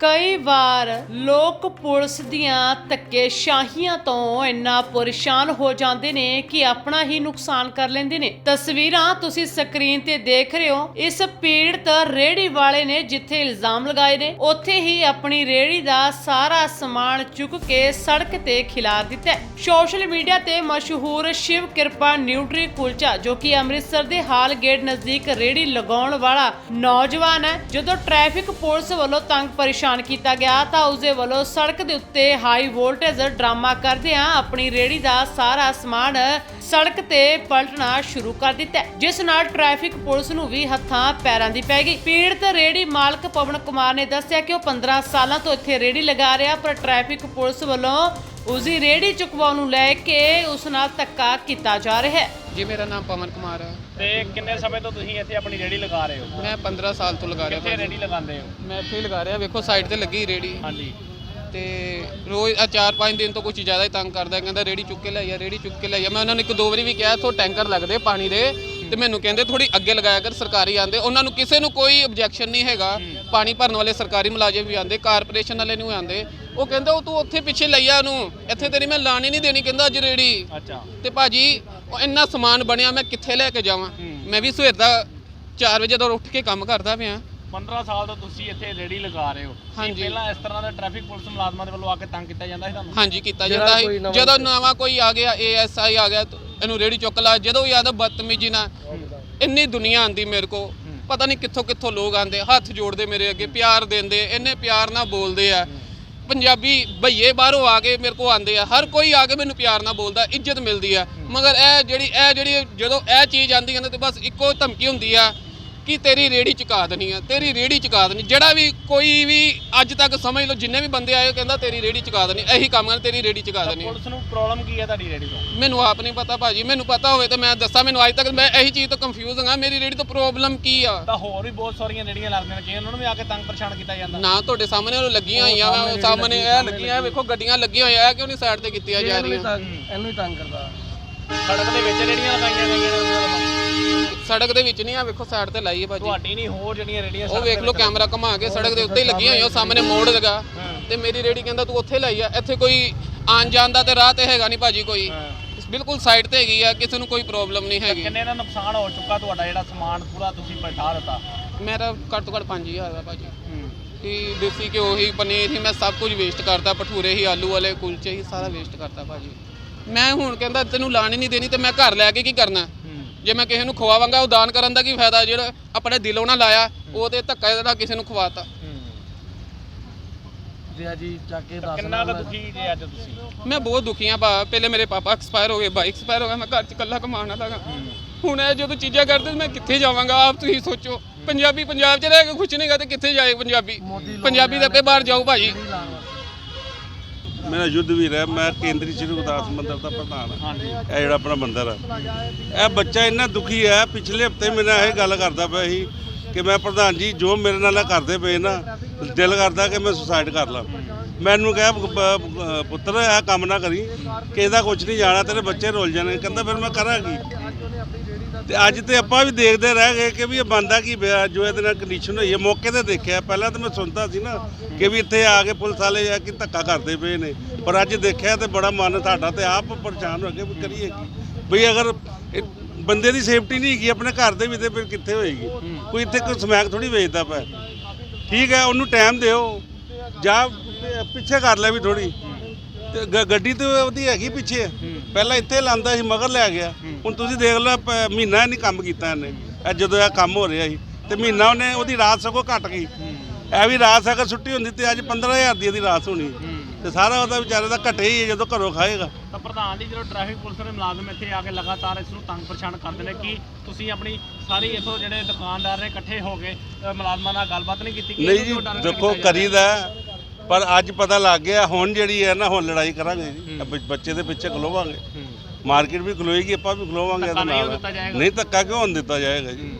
ਕਈ ਵਾਰ ਲੋਕ ਪੁਲਿਸ ਦੀਆਂ ਧੱਕੇਸ਼ਾਹੀਆਂ ਤੋਂ ਇੰਨਾ ਪਰੇਸ਼ਾਨ ਹੋ ਜਾਂਦੇ ਨੇ ਕਿ ਆਪਣਾ ਹੀ ਨੁਕਸਾਨ ਕਰ ਲੈਂਦੇ ਨੇ। ਤਸਵੀਰਾਂ ਤੁਸੀਂ ਸਕਰੀਨ ਤੇ ਦੇਖ ਰਹੇ ਹੋ। ਇਸ ਪੀੜਤ ਰੇੜੀ ਵਾਲੇ ਨੇ ਜਿੱਥੇ ਇਲਜ਼ਾਮ ਲਗਾਏ ਨੇ, ਉੱਥੇ ਹੀ ਆਪਣੀ ਰੇੜੀ ਦਾ ਸਾਰਾ ਸਮਾਨ ਚੁੱਕ ਕੇ ਸੜਕ ਤੇ ਖਿਲਾਰ ਦਿੱਤਾ ਸੋਸ਼ਲ ਮੀਡੀਆ ਤੇ ਮਸ਼ਹੂਰ ਸ਼ਿਵ ਕਿਰਪਾ ਨਿਊਟਰੀ ਕੁਲਚਾ, ਜੋ ਕਿ ਅੰਮ੍ਰਿਤਸਰ ਦੇ ਹਾਲ ਗੇਟ ਨਜ਼ਦੀਕ ਰੇੜੀ ਲਗਾਉਣ ਵਾਲਾ ਨੌਜਵਾਨ ਹੈ, ਜਦੋਂ ਟ੍ਰੈਫਿਕ ਪੁਲਿਸ ਵੱਲੋਂ ਤੰਗ ਪਰੇਸ਼ਾਨ ਕੀਤਾ ਗਿਆ ਤਾਂ ਉਸਦੇ ਵੱਲੋਂ ਸੜਕ ਦੇ ਉੱਤੇ ਹਾਈ ਵੋਲਟੇਜ ਡਰਾਮਾ ਕਰਦਿਆਂ ਆਪਣੀ ਰੇੜੀ ਦਾ ਸਾਰਾ ਸਮਾਨ ਸੜਕ ਤੇ ਪਲਟਣਾ ਸ਼ੁਰੂ ਕਰ ਦਿੱਤਾ ਜਿਸ ਨਾਲ ਟ੍ਰੈਫਿਕ ਪੁਲਿਸ ਨੂੰ ਵੀ ਹੱਥਾਂ ਪੈਰਾਂ ਦੀ ਪੈ ਗਈ। ਪੀੜਤ ਰੇੜੀ ਮਾਲਕ ਪਵਨ ਕੁਮਾਰ ਨੇ ਦੱਸਿਆ ਕਿ ਉਹ 15 ਸਾਲਾਂ ਤੋਂ ਇੱਥੇ ਰੇੜੀ ਲਗਾ ਰਿਹਾ, ਪਰ ਟ੍ਰੈਫਿਕ ਪੁਲਿਸ ਵੱਲੋਂ ਉਸਦੀ ਰੇੜੀ ਚੁਕਵਾਉਣ ਨੂੰ ਲੈ ਕੇ ਉਸ ਨਾਲ ਧੱਕਾ ਕੀਤਾ ਜਾ ਰਿਹਾ ਹੈ। ਜੀ, ਮੇਰਾ ਨਾਮ ਪਵਨ ਕੁਮਾਰ ਹੈ। ਤੇ ਕਿੰਨੇ ਸਮੇਂ ਤੋਂ ਤੁਸੀਂ ਇੱਥੇ ਆਪਣੀ ਰੇੜੀ ਲਗਾ ਰਹੇ ਹੋ? ਮੈਂ 15 ਸਾਲ ਤੋਂ ਲਗਾ ਰਿਹਾ ਕਿੱਥੇ ਭਾਜੀ। ਰੇੜੀ ਲਗਾਉਂਦੇ ਹੋ? ਮੈਂ ਇੱਥੇ ਹੀ ਲਗਾ ਰਿਹਾ ਵੇਖੋ ਸਾਈਡ ਤੇ ਲੱਗੀ ਰੇੜੀ ਹਾਂਜੀ। ਤੇ ਰੋਜ਼ ਆ 4-5 ਦਿਨ ਤੋਂ ਕੁਝ ਜ਼ਿਆਦਾ ਹੀ ਤੰਗ ਕਰਦਾ ਕਹਿੰਦਾ ਰੇੜੀ ਚੁੱਕ ਕੇ ਲਿਆਈਆ ਰੇੜੀ ਚੁੱਕ ਕੇ ਲਿਆਈਆ ਮੈਂ ਉਹਨਾਂ ਨੂੰ ਇੱਕ ਦੋ ਵਾਰੀ ਵੀ ਕਿਹਾ ਇੱਥੋਂ ਟੈਂਕਰ ਲੱਗਦੇ ਪਾਣੀ ਦੇ ਤੇ ਮੈਨੂੰ ਕਹਿੰਦੇ ਥੋੜੀ ਅੱਗੇ ਲਗਾਇਆ ਕਰ ਸਰਕਾਰੀ ਆਂਦੇ ਉਹਨਾਂ ਨੂੰ ਕਿਸੇ ਨੂੰ ਕੋਈ ਆਬਜੈਕਸ਼ਨ ਨਹੀਂ ਹੈਗਾ। ਪਾਣੀ ਭਰਨ ਵਾਲੇ ਸਰਕਾਰੀ ਮੁਲਾਜ਼ਮ ਵੀ ਆਂਦੇ ਕਾਰਪੋਰੇਸ਼ਨ ਵਾਲੇ ਨੂੰ ਆਂਦੇ ਉਹ ਕਹਿੰਦਾ ਉਹ ਤੂੰ ਉੱਥੇ ਪਿੱਛੇ ਲਈਆ ਉਹਨੂੰ। ਇੱਥੇ ਤੇਰੀ ਮੈਂ ਲਾਣੀ ਨਹੀਂ ਦੇਣੀ ਕਹਿੰਦਾ ਅੱਜ ਰੇੜੀ ਅੱਛਾ। ਤੇ ਭਾਜੀ ਉਹ ਇੰਨਾ ਸਮਾਨ ਬਣਿਆ ਮੈਂ ਕਿੱਥੇ ਲੈ ਕੇ ਜਾਵਾਂ? ਮੈਂ ਵੀ ਸਵੇਰ ਦਾ 4 ਵਜੇ ਜਦੋਂ ਉੱਠ ਕੇ ਕੰਮ ਕਰਦਾ ਪਿਆ। 15 ਸਾਲ ਤੋਂ ਤੁਸੀਂ ਇੱਥੇ ਰੇੜੀ ਲਗਾ ਰਹੇ ਹੋ। ਹਾਂਜੀ। ਪਹਿਲਾਂ ਇਸ ਤਰ੍ਹਾਂ ਦਾ ਟ੍ਰੈਫਿਕ ਪੁਲਿਸ ਮੁਲਾਜ਼ਮਾਂ ਦੇ ਵੱਲੋਂ ਆ ਕੇ ਤੰਗ ਕੀਤਾ ਜਾਂਦਾ ਸੀ ਤੁਹਾਨੂੰ? ਹਾਂਜੀ ਕੀਤਾ ਜਾਂਦਾ ਸੀ। ਜਦੋਂ ਨਵਾਂ ਕੋਈ ਆ ਗਿਆ ਏਐਸਆਈ ਆ ਗਿਆ ਤਾਂ ਇਹਨੂੰ ਰੇੜੀ ਚੁੱਕ ਲਾ। ਜਦੋਂ ਵੀ ਆਦਾ ਬਦਤਮੀਜੀ ਨਾਲ। ਇੰਨੀ ਦੁਨੀਆ ਆਂਦੀ ਮੇਰੇ ਕੋ ਪਤਾ ਨਹੀਂ ਕਿੱਥੋਂ ਕਿੱਥੋਂ ਲੋਕ ਆਂਦੇ ਹੱਥ ਜੋੜਦੇ ਮੇਰੇ ਅੱਗੇ ਪਿਆਰ ਦਿੰਦੇ ਇੰਨੇ ਪਿਆਰ ਨਾਲ ਬੋਲਦੇ ਆ। ਪੰਜਾਬੀ ਭਈਏ ਬਾਹਰੋਂ ਆ ਕੇ ਮੇਰੇ ਕੋ ਆਂਦੇ ਆ, ਹਰ ਕੋਈ ਆ ਕੇ ਮੈਨੂੰ ਪਿਆਰ ਨਾਲ ਬੋਲਦਾ, ਇੱਜ਼ਤ ਮਿਲਦੀ ਆ। ਮਗਰ ਇਹ ਜਿਹੜੀ ਇਹ ਜਿਹੜੀ ਜਦੋਂ ਇਹ ਚੀਜ਼ ਆਂਦੀ ਹੈ ਨਾ, ਤੇ ਬਸ ਇੱਕੋ ਧਮਕੀ ਹੁੰਦੀ ਆ ਕਿ ਤੇਰੀ ਰੇੜੀ ਚੁਕਾ ਦੇਣੀ ਆ ਤੇਰੀ ਰੇੜੀ ਚੁਕਾ ਦੇਣੀ। ਜਿਹੜਾ ਵੀ ਕੋਈ ਵੀ ਅੱਜ ਤੱਕ ਸਮਝ ਲਓ ਜਿੰਨੇ ਵੀ ਬੰਦੇ ਆਏ ਉਹ ਕਹਿੰਦਾ ਤੇਰੀ ਰੇੜੀ ਚੁਕਾ ਦੇਣੀ ਇਹੀ ਕੰਮ ਹੈ ਤੇਰੀ ਰੇੜੀ ਚੁਕਾ ਤਾਂ ਦੇਣੀ ਆ। ਪੁਲਿਸ ਨੂੰ ਪ੍ਰੋਬਲਮ ਕੀ ਹੈ ਤੁਹਾਡੀ ਰੇੜੀ ਤੋਂ? ਮੈਨੂੰ ਆਪ ਨਹੀਂ ਪਤਾ ਭਾਜੀ ਮੈਨੂੰ ਪਤਾ ਹੋਵੇ ਤਾਂ ਮੈਂ ਦੱਸਾਂ ਮੈਨੂੰ ਅੱਜ ਤੱਕ ਮੈਂ ਇਹੀ ਚੀਜ਼ ਤੋਂ ਕੰਫਿਊਜ਼ ਹਾਂ ਮੇਰੀ ਰੇੜੀ ਤੋਂ ਪ੍ਰੋਬਲਮ ਕੀ ਆ? ਤਾਂ ਹੋਰ ਵੀ ਬਹੁਤ ਸਾਰੀਆਂ ਰੇੜੀਆਂ ਲੱਗਦੀਆਂ ਨੇ ਕਿ ਉਹਨਾਂ ਨੂੰ ਵੀ ਆ ਕੇ ਤੰਗ ਪਰੇਸ਼ਾਨ ਕੀਤਾ ਜਾਂਦਾ। ਨਾ ਤੁਹਾਡੇ ਸਾਹਮਣੇ ਉਹ ਲੱਗੀਆਂ ਹੋਈਆਂ ਵਾ ਸਾਹਮਣੇ ਇਹ ਲੱਗੀਆਂ ਵੇਖੋ ਗੱਡੀਆਂ ਲੱਗੀਆਂ ਹੋਈਆਂ ਇਹ ਕਿਉਂ ਨਹੀਂ ਸਾਈਡ ਤੇ ਕੀਤੀਆਂ ਜਾ ਰਹੀਆਂ? ਇਹਨੂੰ ਹੀ ਤੰਗ ਕਰਦਾ। ਸੜਕ ਦੇ ਵਿੱਚ ਰੇੜੀਆਂ ਲਗਾਈਆਂ ਗਈਆਂ। ਸੜਕ ਦੇ ਵਿੱਚ ਨਹੀਂ ਆ ਵੇਖੋ ਸਾਈਡ ਤੇ ਲਾਈ ਹੈ ਭਾਜੀ। ਤੁਹਾਡੀ ਨਹੀਂ ਹੋਰ ਜਿਹੜੀਆਂ ਰੇੜੀਆਂ ਉਹ ਵੇਖ ਲਓ ਕੈਮਰਾ ਘੁਮਾ ਕੇ ਸੜਕ ਦੇ ਉੱਤੇ ਹੀ ਲੱਗੀਆਂ ਹੋਈਆਂ ਉਹ ਸਾਹਮਣੇ ਮੋੜ ਲਗਾ। ਤੇ ਮੇਰੀ ਰੇੜੀ ਕਹਿੰਦਾ ਤੂੰ ਉੱਥੇ ਲਾਈ ਆ ਇੱਥੇ ਕੋਈ ਆਣ ਜਾਣ ਦਾ ਤੇ ਰਾਹ ਤੇ ਹੈਗਾ ਨਹੀਂ ਭਾਜੀ ਕੋਈ। ਬਿਲਕੁਲ ਸਾਈਡ ਤੇ ਹੈਗੀ ਆ ਕਿਸੇ ਨੂੰ ਕੋਈ ਪ੍ਰੋਬਲਮ ਨਹੀਂ ਹੈਗੀ। ਕਿੰਨੇ ਦਾ ਨੁਕਸਾਨ ਹੋ ਚੁੱਕਾ ਤੁਹਾਡਾ ਜਿਹੜਾ ਸਮਾਨ ਪੂਰਾ ਤੁਸੀਂ ਪਲਟਾ ਦਿੱਤਾ? ਮੇਰਾ ਘੱਟ ਤੋਂ ਘੱਟ 5000 ਦਾ ਭਾਜੀ। ਕਿ ਦੇਸੀ ਘਿਓ ਹੀ ਪਨੀਰ ਹੀ ਮੈਂ ਸਭ ਕੁਝ ਵੇਸਟ ਕਰਤਾ ਭਟੂਰੇ ਹੀ ਆਲੂ ਵਾਲੇ ਕੁਲਚੇ ਹੀ ਸਾਰਾ ਵੇਸਟ ਕਰਤਾ ਭਾਜੀ। ਮੈਂ ਹੁਣ ਕਹਿੰਦਾ ਤੈਨੂੰ ਲਾਣੀ ਨਹੀਂ ਦੇਣੀ ਤੇ ਮੈਂ ਘਰ ਲੈ ਕੇ ਕੀ ਕਰਨਾ? ਜੇ ਮੈਂ ਕਿਸੇ ਨੂੰ ਖਵਾਵਾਂਗਾ ਉਹ ਦਾਨ ਕਰਨ ਦਾ ਕੀ ਫਾਇਦਾ? ਜਿਹੜਾ ਆਪਣੇ ਦਿਲੋਂ ਨਾ ਲਾਇਆ ਉਹ ਤੇ ਧੱਕਾ ਇਹਦਾ ਕਿਸੇ ਨੂੰ ਖਵਾਤਾ। ਜੀ ਜੀ ਚੱਕ ਕੇ ਦੱਸ ਕਿੰਨਾ ਕੁ ਦੁਖੀ ਜੇ ਅੱਜ ਤੁਸੀਂ? ਮੈਂ ਬਹੁਤ ਦੁਖੀ ਆ ਭਾ। ਪਹਿਲੇ ਮੇਰੇ ਪਾਪਾ ਐਕਸਪਾਇਰ ਹੋ ਗਏ ਬਾਈਕ ਐਕਸਪਾਇਰ ਹੋ ਗਿਆ ਮੈਂ ਘਰ 'ਚ ਇਕੱਲਾ ਕਮਾਉਣ ਵਾਲਾ ਗਾ ਹੁਣ ਇਹ ਜਦੋਂ ਚੀਜ਼ਾਂ ਕਰਦੇ ਮੈਂ ਕਿੱਥੇ ਜਾਵਾਂਗਾ? ਆਪ ਤੁਸੀਂ ਸੋਚੋ। ਪੰਜਾਬੀ ਪੰਜਾਬ 'ਚ ਰਹਿ ਕੇ ਖੁਸ਼ ਨਹੀਂਗਾ ਤੇ ਕਿੱਥੇ ਜਾਏ ਪੰਜਾਬੀ? ਪੰਜਾਬੀ ਤਾਂ ਅੱਗੇ ਬਾਹਰ ਜਾਓ ਭਾਜੀ ਮੇਰਾ ਯੁੱਧ ਵੀਰ ਹੈ ਮੈਂ ਕੇਂਦਰੀ ਸ਼੍ਰੀ ਗੁਰਦਾਸ ਮੰਦਿਰ ਦਾ ਪ੍ਰਧਾਨ ਹਾਂ। ਇਹ ਜਿਹੜਾ ਆਪਣਾ ਮੰਦਿਰ ਹੈ ਇਹ ਬੱਚਾ ਇੰਨਾ ਦੁਖੀ ਹੈ ਪਿਛਲੇ ਹਫ਼ਤੇ ਮੇਰੇ ਨਾਲ ਇਹ ਗੱਲ ਕਰਦਾ ਪਿਆ ਸੀ ਕਿ ਮੈਂ ਪ੍ਰਧਾਨ ਜੀ ਜੋ ਮੇਰੇ ਨਾਲ ਕਰਦੇ ਪਏ ਨਾ ਦਿਲ ਕਰਦਾ ਕਿ ਮੈਂ ਸੁਸਾਈਡ ਕਰ ਲਾਂ। ਮੈਨੂੰ ਕਿਹਾ ਪੁੱਤਰ ਇਹ ਕੰਮ ਨਾ ਕਰੀ ਕਿ ਇਹਦਾ ਕੁਝ ਨਹੀਂ ਜਾਣਾ ਤੇਰੇ ਬੱਚੇ ਰੁੱਲ ਜਾਣੇ। ਕਹਿੰਦਾ ਫਿਰ ਮੈਂ ਕਰਾਂ ਕੀ ਤੇ ਅੱਜ ਤੇ ਆਪਾਂ ਵੀ ਦੇਖਦੇ ਰਹਿ ਗਏ ਕਿ ਵੀ ਇਹ ਬੰਦਾ ਕੀ ਪਿਆ, ਜੋ ਇਹਦੇ ਨਾਲ ਕੰਡੀਸ਼ਨ ਹੋਈ ਹੈ। ਮੌਕੇ ਤੇ ਦੇਖਿਆ, ਪਹਿਲਾਂ ਤਾਂ ਮੈਂ ਸੁਣਦਾ ਸੀ ਨਾ ਕਿ ਵੀ ਇੱਥੇ ਆ ਕੇ ਪੁਲਿਸ ਵਾਲੇ ਆ ਕਿ ਧੱਕਾ ਕਰਦੇ ਪਏ ਨੇ। ਪਰ ਅੱਜ ਦੇਖਿਆ ਤੇ ਬੜਾ ਮਨ ਸਾਡਾ ਤੇ ਆਪ ਪਰੇਸ਼ਾਨ ਹੋ ਗਏ ਵੀ ਕਰੀਏ ਕੀ? ਬਈ ਅਗਰ ਬੰਦੇ ਦੀ ਸੇਫਟੀ ਨਹੀਂ ਹੈਗੀ, ਆਪਣੇ ਘਰ ਦੇ ਵੀ ਤੇ ਫਿਰ ਕਿੱਥੇ ਹੋਏਗੀ? ਕੋਈ ਇੱਥੇ ਕੋਈ ਸਮੈਕ ਥੋੜੀ ਵੇਚਦਾ ਪਿਆ। ਠੀਕ ਹੈ, ਉਹਨੂੰ ਟਾਈਮ ਦਿਓ। ਜਾਂ, ਪਿੱਛੇ ਕਰ ਲੈ ਵੀ ਥੋੜੀ ਤੇ ਗ- ਗੱਡੀ ਤੇ ਉਹਦੀ ਹੈਗੀ ਪਿੱਛੇ। ਪਹਿਲਾਂ ਇੱਥੇ ਲਾਂਦਾ ਸੀ, ਮਗਰ ਲੈ ਗਿਆ। ਹੁਣ ਤੁਸੀਂ ਦੇਖ ਲਓ ਪ- ਮਹੀਨਾ ਨਹੀਂ ਕੰਮ ਕੀਤਾ ਇਹਨੇ। ਇਹ ਜਦੋਂ ਇਹ ਕੰਮ ਹੋ ਰਿਹਾ ਸੀ ਤੇ ਮਹੀਨਾ ਉਹਨੇ ਉਹਦੀ ਰਾਤ ਸਗੋਂ ਘਟ ਗਈ। ਇਹ ਵੀ ਰਾਤ ਅਗਰ ਛੁੱਟੀ ਹੁੰਦੀ ਤੇ ਅੱਜ 15000 ਦੀ ਇਹਦੀ ਰਾਤ ਹੋਣੀ। ਤੇ ਸਾਰਾ ਉਹਦਾ ਵਿਚਾਰੇ ਦਾ ਘਟੇ ਹੀ ਹੈ ਜਦੋਂ ਘਰੋਂ ਖਾਏਗਾ। ਤਾਂ ਪ੍ਰਧਾਨ ਜੀ ਜਦੋਂ ਟ੍ਰੈਫਿਕ ਪੁਲਿਸ ਦੇ ਮੁਲਾਜ਼ਮ ਇੱਥੇ ਆ ਕੇ ਲਗਾਤਾਰ ਇਸ ਨੂੰ ਤੰਗ ਪਰੇਸ਼ਾਨ ਕਰਦੇ ਨੇ ਕਿ ਤੁਸੀਂ ਆਪਣੀ ਸਾਰੀ ਇਥੋਂ ਜਿਹੜੇ ਦੁਕਾਨਦਾਰ ਨੇ ਇਕੱਠੇ ਹੋ ਕੇ ਅ, ਮੁਲਾਜ਼ਮਾਂ ਨਾਲ ਗੱਲਬਾਤ ਨਹੀਂ ਕੀਤੀ ਕਿ ਨਹੀਂ ਇਹਨੂੰ ਜੀ ਕਿਉਂ ਦੇਖੋ ਜਾ ਰਿਹਾ? ਕਰੀਦਾ ਪਰ ਅੱਜ ਪਤਾ ਲੱਗ ਗਿਆ ਹੁਣ ਜਿਹੜੀ ਹੈ ਨਾ ਹੁਣ ਲੜਾਈ ਕਰਾਂਗੇ ਜੀ। ਬੱਚੇ ਦੇ ਪਿੱਛੇ ਖਲੋਵਾਂਗੇ। ਮਾਰਕੀਟ ਵੀ ਖਲੋਏਗੀ ਆਪਾਂ ਵੀ ਖਲੋਵਾਂਗੇ ਇਹਦੇ ਨਾਲ। ਨਹੀਂ ਧੱਕਾ ਕਿਉਂ ਹੋਣ ਦਿੱਤਾ ਜਾਏਗਾ ਜੀ?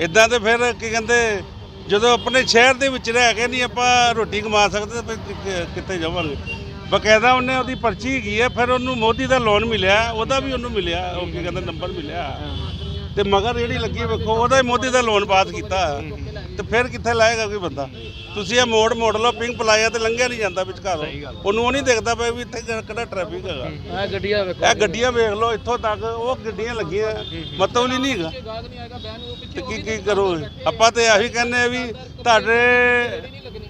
ਇਦਾਂ ਤੇ ਫਿਰ ਕੀ ਕਹਿੰਦੇ ਜਦੋਂ ਆਪਣੇ ਸ਼ਹਿਰ ਦੇ ਵਿੱਚ ਰਹਿ ਕੇ ਨਹੀਂ ਆਪਾਂ ਰੋਟੀ ਕਮਾ ਸਕਦੇ ਤਾਂ ਫਿਰ ਕਿ- ਕਿੱਥੇ ਜਾਵਾਂਗੇ? ਬਕਾਇਦਾ ਉਹਨੇ ਉਹਦੀ ਪਰਚੀ ਹੈਗੀ ਹੈ ਫਿਰ ਉਹਨੂੰ ਮੋਦੀ ਦਾ ਲੋਨ ਮਿਲਿਆ ਉਹਦਾ ਵੀ ਉਹਨੂੰ ਮਿਲਿਆ ਉਹ ਕੀ ਕਹਿੰਦੇ ਨੰਬਰ ਮਿਲਿਆ। ਤੇ ਮਗਰ ਜਿਹੜੀ ਲੱਗੀ ਵੇਖੋ ਉਹਦਾ ਹੀ ਮੋਦੀ ਦਾ ਲੋਨ ਪਾਸ ਕੀਤਾ। ਤੇ ਫਿਰ ਕਿੱਥੇ ਲਾਏਗਾ ਕੋਈ ਬੰਦਾ? ਤੁਸੀਂ ਇਹ ਮੋੜ ਮੋੜ ਲਓ ਪਿੰਕ ਪਲਾਇਆ ਤੇ ਲੰਘਿਆ ਨਹੀਂ ਜਾਂਦਾ ਵਿਚਕਾਰ। ਉਹਨੂੰ ਉਹ ਨਹੀਂ ਦੇਖਦਾ ਪਿਆ ਵੀ ਇੱਥੇ ਕਿਹੜਾ ਟ੍ਰੈਫਿਕ ਹੈਗਾ। ਇਹ ਗੱਡੀਆਂ ਵੇਖੋ। ਇਹ ਗੱਡੀਆਂ ਵੇਖ ਲਓ ਇੱਥੋਂ ਤੱਕ ਉਹ ਗੱਡੀਆਂ ਲੱਗੀਆਂ। ਮਤਲਬ ਨਹੀਂ ਹੈਗਾ ਤੇ ਕੀ ਕੀ ਕਰੋ ਆਪਾਂ ਤੇ ਇਹੀ ਕਹਿੰਦੇ ਆ ਵੀ ਤੁਹਾਡੇ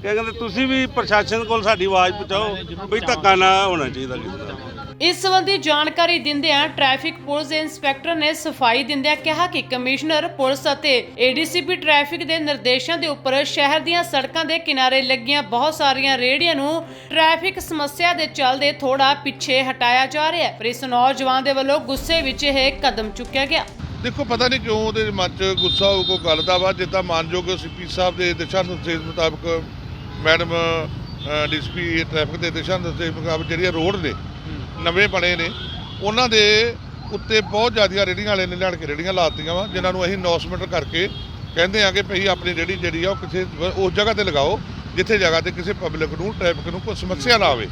ਕਹਿੰਦੇ ਤੁਸੀਂ ਵੀ ਪ੍ਰਸ਼ਾਸਨ ਕੋਲ ਸਾਡੀ ਆਵਾਜ਼ ਪਹੁੰਚਾਓ ਵੀ ਧੱਕਾ ਨਾ ਹੋਣਾ ਚਾਹੀਦਾ ਕਿਸੇ ਦਾ। ਇਸ ਸੰਬੰਧੀ ਜਾਣਕਾਰੀ ਦਿੰਦਿਆਂ ਟ੍ਰੈਫਿਕ ਪੁਲਿਸ ਦੇ ਇੰਸਪੈਕਟਰ ਨੇ ਸਫ਼ਾਈ ਦਿੰਦਿਆਂ ਕਿਹਾ ਕਿ ਕਮਿਸ਼ਨਰ, ਪੁਲਿਸ ਅਤੇ ਏਡੀਸੀਪੀ ਟ੍ਰੈਫਿਕ ਦੇ ਨਿਰਦੇਸ਼ਾਂ ਦੇ ਉੱਪਰ ਸ਼ਹਿਰ ਦੀਆਂ ਸੜਕਾਂ ਦੇ ਕਿਨਾਰੇ ਲੱਗੀਆਂ ਬਹੁਤ ਸਾਰੀਆਂ ਰੇਹੜੀਆਂ ਨੂੰ ਟ੍ਰੈਫਿਕ ਸਮੱਸਿਆ ਦੇ ਚੱਲਦੇ ਥੋੜਾ ਪਿੱਛੇ ਹਟਾਇਆ ਜਾ ਰਿਹਾ ਹੈ। ਪਰ ਇਸ ਨੌਜਵਾਨ ਦੇ ਵੱਲੋਂ ਗੁੱਸੇ ਵਿੱਚ ਇਹ ਕਦਮ ਚੁੱਕਿਆ ਗਿਆ। ਦੇਖੋ, ਪਤਾ ਨਹੀਂ ਕਿਉਂ ਉਹਦੇ ਮਨ 'ਚ ਗੁੱਸਾ ਹੋ ਕੋ ਗੱਲ ਦਾ ਵਾ ਜਿੱਦਾਂ ਮਾਨਯੋਗ ਸੀਪੀ ਸਾਹਿਬ ਦੇ ਦਿਸ਼ਾ ਨਿਰਦੇਸ਼ ਮੁਤਾਬਕ ਮੈਡਮ ਡੀਸੀਪੀ ਟ੍ਰੈਫਿਕ ਦੇ ਦਿਸ਼ਾ ਨਿਰਦੇਸ਼ ਮੁਤਾਬਕ ਜਿਹੜੀਆਂ ਰੋਡ ਨੇ ਨਵੇਂ ਬਣੇ ਨੇ ਉਹਨਾਂ ਦੇ ਉੱਤੇ ਬਹੁਤ ਜ਼ਿਆਦੀਆਂ ਰੇੜੀਆਂ ਵਾਲੇ ਨੇ ਲਿਆਣ ਕੇ ਰੇੜੀਆਂ ਲਾਤੀਆਂ ਵਾ ਜਿਨ੍ਹਾਂ ਨੂੰ ਅਸੀਂ ਅਨਾਉਂਸਮੈਂਟ ਕਰਕੇ ਕਹਿੰਦੇ ਆ ਕਿ ਭਈ ਆਪਣੀ ਰੇੜੀ ਜਿਹੜੀ ਆ ਉਹ ਕਿਸੇ ਉਸ ਜਗ੍ਹਾ ਤੇ ਲਗਾਓ ਜਿੱਥੇ ਜਗ੍ਹਾ ਤੇ ਕਿਸੇ ਪਬਲਿਕ ਨੂੰ ਟ੍ਰੈਫਿਕ ਨੂੰ ਕੋਈ ਸਮੱਸਿਆ ਨਾ ਆਵੇ।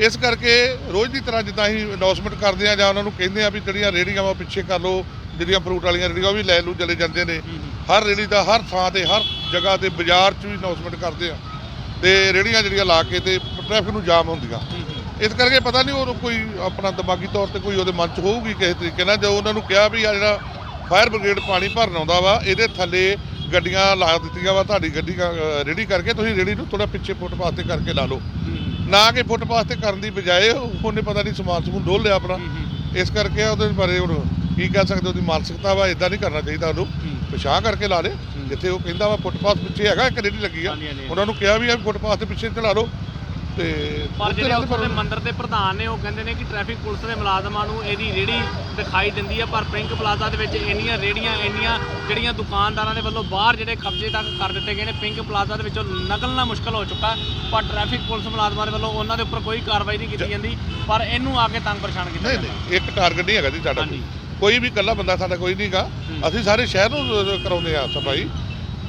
ਇਸ ਕਰਕੇ ਰੋਜ਼ ਦੀ ਤਰ੍ਹਾਂ ਜਿੱਦਾਂ ਅਸੀਂ ਅਨਾਉਂਸਮੈਂਟ ਕਰਦੇ ਆ ਜਾਂ ਉਹਨਾਂ ਨੂੰ ਕਹਿੰਦੇ ਆ ਵੀ ਜਿਹੜੀਆਂ ਰੇੜੀਆਂ ਵਾ ਪਿੱਛੇ ਕਰ ਲਓ ਜਿਹੜੀਆਂ ਫਰੂਟ ਵਾਲੀਆਂ ਰੇੜੀਆਂ ਉਹ ਵੀ ਲੈ ਲੂ ਚਲੇ ਜਾਂਦੇ ਨੇ। ਹਰ ਰੇੜੀ ਦਾ ਹਰ ਥਾਂ ਤੇ ਹਰ ਜਗ੍ਹਾ ਤੇ ਬਾਜ਼ਾਰ 'ਚ ਵੀ ਅਨਾਉਂਸਮੈਂਟ ਕਰਦੇ ਆ ਤੇ ਰੇੜੀਆਂ ਜਿਹੜੀਆਂ ਲਾ ਕੇ ਤੇ ਟ੍ਰੈਫਿਕ ਨੂੰ ਜਾਮ ਹੁੰਦੀਆਂ। ਇਸ ਕਰਕੇ ਪਤਾ ਨਹੀਂ ਉਹ ਕੋਈ ਆਪਣਾ ਦਿਮਾਗੀ ਤੌਰ ਤੇ ਕੋਈ ਉਹਦੇ ਮਨ 'ਚ ਹੋਊਗੀ ਕਿਸੇ ਤਰੀਕੇ ਨਾਲ। ਜੋ ਉਹਨਾਂ ਨੂੰ ਕਿਹਾ ਵੀ ਆ ਜਿਹੜਾ ਫਾਇਰ ਬ੍ਰਿਗੇਡ ਪਾਣੀ ਭਰਨ ਆਉਂਦਾ ਵਾ ਇਹਦੇ ਥੱਲੇ ਗੱਡੀਆਂ ਲਾ ਦਿੱਤੀਆਂ ਵਾ ਤੁਹਾਡੀ ਗੱਡੀ ਰੇੜੀ ਕਰਕੇ ਤੁਸੀਂ ਰੇੜੀ ਨੂੰ ਥੋੜਾ ਪਿੱਛੇ ਫੁੱਟਪਾਥ ਤੇ ਕਰਕੇ ਲਾ ਲਓ। ਨਾ ਕਿ ਫੁੱਟਪਾਥ ਤੇ ਕਰਨ ਦੀ ਬਜਾਏ ਉਹਨੇ ਪਤਾ ਨਹੀਂ ਸਮਾਨ ਸਮੂਨ ਡੋਲ ਲਿਆ ਆਪਣਾ। ਇਸ ਕਰਕੇ ਉਹਦੇ ਬਾਰੇ ਹੁਣ ਕੀ ਕਹਿ ਸਕਦੇ ਉਹਦੀ ਮਾਨਸਿਕਤਾ ਵਾ ਇਦਾਂ ਨਹੀਂ ਕਰਨਾ ਚਾਹੀਦਾ ਉਹਨੂੰ। ਪਿਛਾਂ ਕਰਕੇ ਲਾ ਲੇ। ਜਿੱਥੇ ਉਹ ਕਹਿੰਦਾ ਵਾ ਫੁੱਟਪਾਥ ਪਿੱਛੇ ਹੈਗਾ ਇੱਕ ਰੇੜੀ ਲੱਗੀ ਆ। ਉਹਨਾਂ ਨੂੰ ਕਿਹਾ ਵੀ ਆ ਫੁੱਟਪਾਥ ਦੇ ਪਿੱਛੇ ਚਲਾ ਲਓ। ਤੇ ਪਰ ਜਿਹੜੇ ਉੱਥੋਂ ਦੇ ਮੰਦਿਰ ਦੇ ਪ੍ਰਧਾਨ ਨੇ ਉਹ ਕਹਿੰਦੇ ਨੇ ਕਿ ਟ੍ਰੈਫਿਕ ਪੁਲਿਸ ਦੇ ਮੁਲਾਜ਼ਮਾਂ ਨੂੰ ਇਹਦੀ ਰੇੜੀ ਦਿਖਾਈ ਦਿੰਦੀ ਆ ਪਰ ਪਿੰਕ ਪਲਾਜ਼ਾ ਦੇ ਵਿੱਚ ਇੰਨੀਆਂ ਰੇੜੀਆਂ ਇੰਨੀਆਂ ਜਿਹੜੀਆਂ ਦੁਕਾਨਦਾਰਾਂ ਦੇ ਵੱਲੋਂ ਬਾਹਰ ਜਿਹੜੇ ਕਬਜ਼ੇ ਤੱਕ ਕਰ ਦਿੱਤੇ ਗਏ ਨੇ ਪਿੰਕ ਪਲਾਜ਼ਾ ਦੇ ਵਿੱਚੋਂ ਨਿਕਲਣਾ ਮੁਸ਼ਕਲ ਹੋ ਚੁੱਕਾ ਪਰ ਟ੍ਰੈਫਿਕ ਪੁਲਿਸ ਮੁਲਾਜ਼ਮਾਂ ਦੇ ਵੱਲੋਂ ਉਹਨਾਂ ਦੇ ਉੱਪਰ ਕੋਈ ਕਾਰਵਾਈ ਨਹੀਂ ਕੀਤੀ ਜਾਂਦੀ ਪਰ ਇਹਨੂੰ ਆ ਕੇ ਤੰਗ ਪਰੇਸ਼ਾਨ ਕੀਤਾ ਨਹੀਂ ਨਹੀਂ ਇੱਕ ਟਾਰਗੇਟ ਨਹੀਂ ਹੈਗਾ ਜੀ ਸਾਡਾ। ਕੋਈ। ਵੀ ਇਕੱਲਾ ਬੰਦਾ ਸਾਡਾ ਕੋਈ ਨਹੀਂਗਾ ਅਸੀਂ ਸਾਰੇ ਸ਼ਹਿਰ ਨੂੰ ਕਰਾਉਂਦੇ ਆ ਸਫ਼ਾਈ।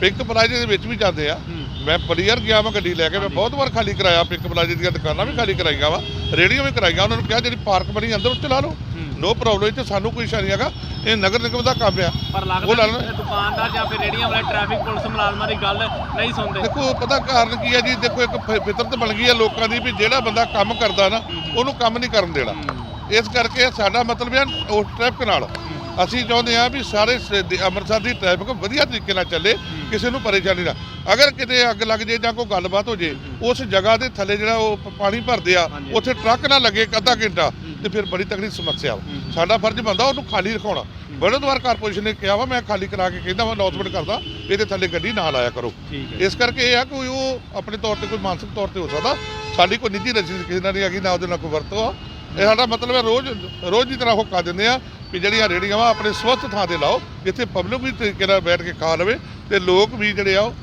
ਪਿੰਕ ਪਲਾਜ਼ੇ ਦੇ ਵਿੱਚ ਵੀ ਜਾਂਦੇ ਆ। ਮੈਂ ਪਲੀਅਰ ਗਿਆ ਮੈਂ ਗੱਡੀ ਲੈ ਕੇ ਮੈਂ ਬਹੁਤ ਵਾਰ ਖਾਲੀ ਕਰਾਇਆ ਪਿੰਕ ਪਲਾਜ਼ੇ ਦੀਆਂ ਦੁਕਾਨਾਂ ਵੀ ਖਾਲੀ ਕਰਾਈਆਂ ਵਾ ਰੇੜੀਆਂ ਵੀ ਕਰਾਈਆਂ ਉਹਨਾਂ ਨੂੰ ਕਿਹਾ ਜਿਹੜੀ ਪਾਰਕ ਬਣੀ ਅੰਦਰ ਉੱਤੇ ਲਾ ਲਓ। ਨੋ ਪ੍ਰੋਬਲਮ ਇੱਥੇ ਸਾਨੂੰ ਕੋਈ ਇਸ਼ੂ ਨਹੀਂ ਹੈਗਾ। ਇਹ ਨਗਰ ਨਿਗਮ ਦਾ ਕੰਮ ਆ। ਪਰ ਲੱਗਦਾ ਦੁਕਾਨਦਾਰ ਜਾਂ ਫਿਰ ਰੇੜੀਆਂ ਵਾਲੇ ਟ੍ਰੈਫਿਕ ਪੁਲਿਸ ਮੁਲਾਜ਼ਮਾਂ ਦੀ ਗੱਲ ਨਹੀਂ ਸੁਣਦੇ। ਦੇਖੋ ਪਤਾ ਕਾਰਨ ਕੀ ਹੈ ਜੀ? ਦੇਖੋ ਇੱਕ ਫਿਤਰਤ ਬਣ ਗਈ ਹੈ ਲੋਕਾਂ ਦੀ ਵੀ ਜਿਹੜਾ ਬੰਦਾ ਕੰਮ ਕਰਦਾ ਨਾ ਉਹਨੂੰ ਕੰਮ ਨਹੀਂ ਕਰਨ ਦੇਣਾ। ਇਸ ਕਰਕੇ ਸਾਡਾ ਮਤਲਬ ਹੈ ਉਸ ਟ੍ਰੈਫਿਕ ਨਾਲ। ਅਸੀਂ ਚਾਹੁੰਦੇ ਹਾਂ ਵੀ ਸਾਰੇ ਅੰਮ੍ਰਿਤਸਰ ਦੀ ਟ੍ਰੈਫਿਕ ਵਧੀਆ ਤਰੀਕੇ ਨਾਲ ਚੱਲੇ ਕਿਸੇ ਨੂੰ ਪਰੇਸ਼ਾਨੀ ਨਾ ਅਗਰ ਕਿਤੇ ਅੱਗ ਲੱਗ ਜੇ ਜਾਂ ਕੋਈ ਗੱਲਬਾਤ ਹੋ ਜੇ ਉਸ ਜਗ੍ਹਾ ਦੇ ਥੱਲੇ ਜਿਹੜਾ ਉਹ ਪਾਣੀ ਭਰਦੇ ਆ ਉੱਥੇ ਟਰੱਕ ਨਾ ਲੱਗੇ ਅੱਧਾ ਘੰਟਾ ਤੇ ਫਿਰ ਬੜੀ ਤਕੜੀ ਸਮੱਸਿਆ ਵਾ। ਸਾਡਾ ਫਰਜ਼ ਬਣਦਾ ਉਹਨੂੰ ਖਾਲੀ ਰਖਾਉਣਾ। ਬੜਦਵਾਰ ਕਾਰਪੋਰੇਸ਼ਨ ਨੇ ਕਿਹਾ ਵਾ ਮੈਂ ਖਾਲੀ ਕਰਾ ਕੇ ਕਹਿੰਦਾ ਮੈਂ ਅਨਾਉਂਸਮੈਂਟ ਕਰਦਾ ਵੀ ਇਹਦੇ ਥੱਲੇ ਗੱਡੀ ਨਾ ਲਾਇਆ ਕਰੋ। ਇਸ ਕਰਕੇ ਇਹ ਆ ਕੋਈ ਉਹ ਆਪਣੇ ਤੌਰ ਤੇ ਕੋਈ ਮਾਨਸਿਕ ਤੌਰ ਤੇ ਹੋ ਸਕਦਾ ਸਾਡੀ ਕੋਈ ਨਿੱਜੀ ਰਜਿਸ ਕਿਸੇ ਨਾਲ ਨਹੀਂ ਹੈਗੀ ਨਾ ਉਹਦੇ ਨਾਲ ਕੋਈ ਵਰਤੋਂ ਆ। ਇਹ ਸਾਡਾ ਮਤਲਬ ਹੈ ਰੋਜ਼ ਰੋਜ਼ ਦੀ ਤਰ੍ਹਾਂ ਹੁੱਕਾ ਦਿੰਦੇ ਆ ਵੀ ਜਿਹੜੀਆਂ ਰੇੜੀਆਂ ਵਾ ਆਪਣੇ ਸਵਸਥ ਥਾਂ ਤੇ ਲਾਓ ਜਿੱਥੇ ਪਬਲਿਕ ਵੀ ਤਰੀਕੇ ਨਾਲ ਬੈਠ ਕੇ ਖਾ ਲਵੇ ਤੇ ਲੋਕ ਵੀ ਜਿਹੜੇ ਆ ਉਹ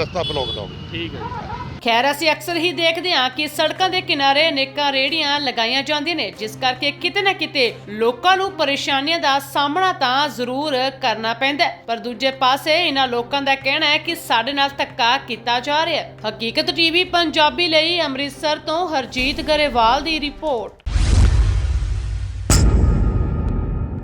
ਰਸਤਾ ਬਲੌਕ ਹੋਵੇ। ਠੀਕ ਹੈ ਖੈਰ ਅਸੀਂ ਅਕਸਰ ਹੀ ਦੇਖਦੇ ਹਾਂ ਕਿ ਸੜਕਾਂ ਦੇ ਕਿਨਾਰੇ ਅਨੇਕਾਂ ਰੇੜੀਆਂ ਲਗਾਈਆਂ ਜਾਂਦੀਆਂ ਨੇ ਜਿਸ ਕਰਕੇ ਕਿਤੇ ਨਾ ਕਿਤੇ ਲੋਕਾਂ ਨੂੰ ਪਰੇਸ਼ਾਨੀਆਂ ਦਾ ਸਾਹਮਣਾ ਤਾਂ ਜ਼ਰੂਰ ਕਰਨਾ ਪੈਂਦਾ। ਪਰ ਦੂਜੇ ਪਾਸੇ ਇਹਨਾਂ ਲੋਕਾਂ ਦਾ ਕਹਿਣਾ ਹੈ ਕਿ ਸਾਡੇ ਨਾਲ ਧੱਕਾ ਕੀਤਾ ਜਾ ਰਿਹਾ ਹੈ। ਹਕੀਕਤ ਟੀਵੀ ਪੰਜਾਬੀ ਲਈ ਅੰਮ੍ਰਿਤਸਰ ਤੋਂ ਹਰਜੀਤ ਗਰੇਵਾਲ ਦੀ ਰਿਪੋਰਟ।